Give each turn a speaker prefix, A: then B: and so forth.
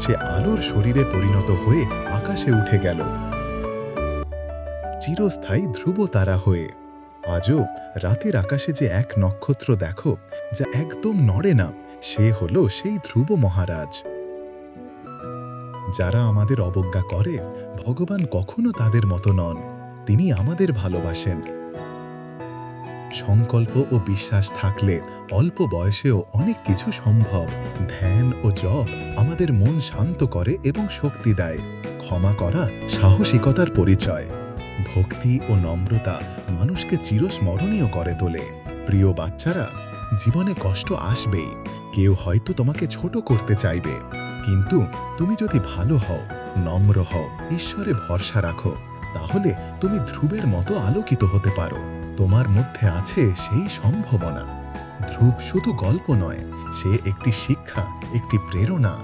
A: সে আলোর শরীরে পরিণত হয়ে আকাশে উঠে গেল। চিরস্থায়ী ধ্রুব তারা হয়ে। আজও রাতের আকাশে যে এক নক্ষত্র দেখো, যা একদম নড়ে না, সে হলো সেই ধ্রুব মহারাজ। যারা আমাদের অবজ্ঞা করে, ভগবান কখনো তাদের মতো নন। তিনি আমাদের ভালোবাসেন। সংকল্প ও বিশ্বাস থাকলে অল্প বয়সেও অনেক কিছু সম্ভব। ধ্যান ও জপ আমাদের মন শান্ত করে এবং শক্তি দেয়। ক্ষমা করা সাহসিকতার পরিচয়। ভক্তি ও নম্রতা মানুষকে চিরস্মরণীয় করে তোলে। প্রিয় বাচ্চারা, জীবনে কষ্ট আসবেই। কেউ হয়তো তোমাকে ছোট করতে চাইবে। কিন্তু তুমি যদি ভালো হও, নম্র হও, ঈশ্বরে ভরসা রাখো, তাহলে তুমি ধ্রুবের মতো আলোকিত হতে পারো। তোমার মধ্যে আছে সেই সম্ভাবনা। ধ্রুব শুধু গল্প নয় সে একটি শিক্ষা একটি প্রেরণা।